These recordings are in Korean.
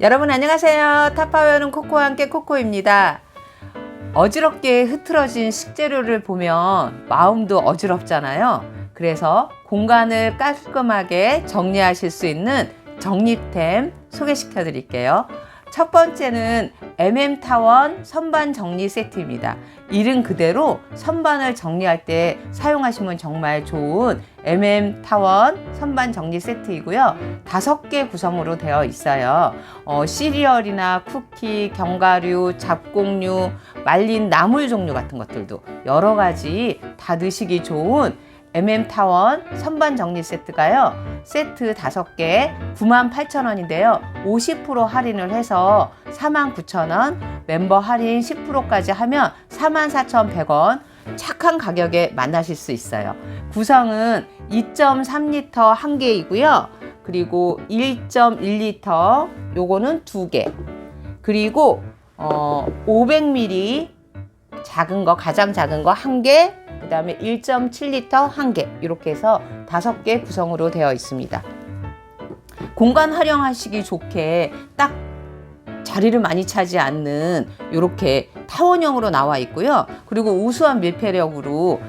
여러분 안녕하세요. 타파웨어는 코코와 함께 코코입니다. 어지럽게 흐트러진 식재료를 보면 마음도 어지럽잖아요. 그래서 공간을 깔끔하게 정리하실 수 있는 정리템 소개시켜 드릴게요. 첫 번째는 MM 선반 정리 세트입니다. 이름 그대로 선반을 정리할 때 사용하시면 정말 좋은 MM 선반 정리 세트이고요. 다섯 개 구성으로 되어 있어요. 어, 시리얼이나 쿠키, 견과류, 잡곡류, 말린 나물 종류 같은 것들도 여러 가지 다 드시기 좋은 MM 타원 선반 정리 세트가요. 세트 5개 98,000원인데요. 50% 할인을 해서 49,000원, 멤버 할인 10%까지 하면 44,100원 착한 가격에 만나실 수 있어요. 구성은 2.3리터 한 개이고요. 그리고 1.1리터 요거는 두 개. 그리고 어 500ml 작은 거 가장 작은 거 한 개, 그다음에 1.7리터 한 개. 이렇게 해서 다섯 개 구성으로 되어 있습니다. 공간 활용하시기 좋게 딱 자리를 많이 차지 않는 이렇게 타원형으로 나와 있고요. 그리고 우수한 밀폐력으로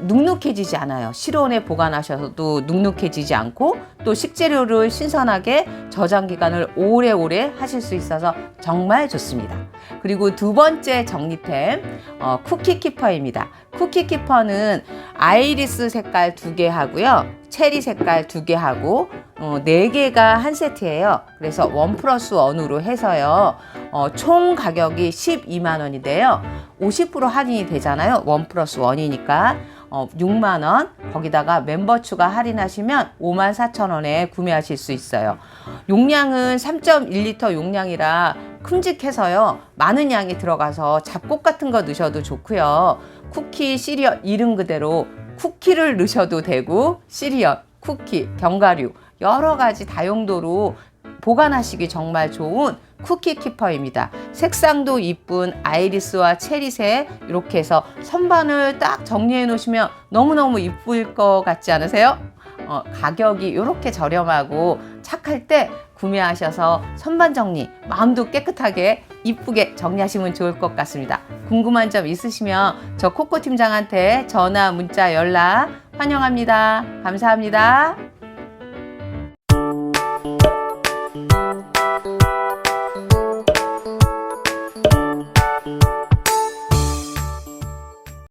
눅눅해지지 않아요. 실온에 보관하셔도 눅눅해지지 않고 또 식재료를 신선하게 저장 기간을 오래오래 하실 수 있어서 정말 좋습니다. 그리고 두 번째 정리템 어, 쿠키 키퍼입니다. 쿠키 키퍼는 아이리스 색깔 두 개 하고요. 체리 색깔 두 개 하고 어, 네 개가 한 세트예요. 그래서 원 플러스 원으로 해서요. 어, 총 가격이 12만 원인데요. 50% 할인이 되잖아요. 원 플러스 원이니까. 어, 6만 원 거기다가 멤버 추가 할인하시면 5만 4천 원에 구매하실 수 있어요. 용량은 3.1리터 용량이라 큼직해서요. 많은 양이 들어가서 잡곡 같은 거 넣으셔도 좋고요. 쿠키, 시리얼 이름 그대로 쿠키를 넣으셔도 되고 시리얼, 쿠키, 견과류 여러 가지 다용도로 보관하시기 정말 좋은 쿠키 키퍼입니다. 색상도 이쁜 아이리스와 체리색 이렇게 해서 선반을 딱 정리해 놓으시면 너무너무 이쁠 것 같지 않으세요? 어, 가격이 이렇게 저렴하고 착할 때 구매하셔서 선반 정리 마음도 깨끗하게 이쁘게 정리하시면 좋을 것 같습니다. 궁금한 점 있으시면 저 코코 팀장한테 전화, 문자, 연락 환영합니다. 감사합니다.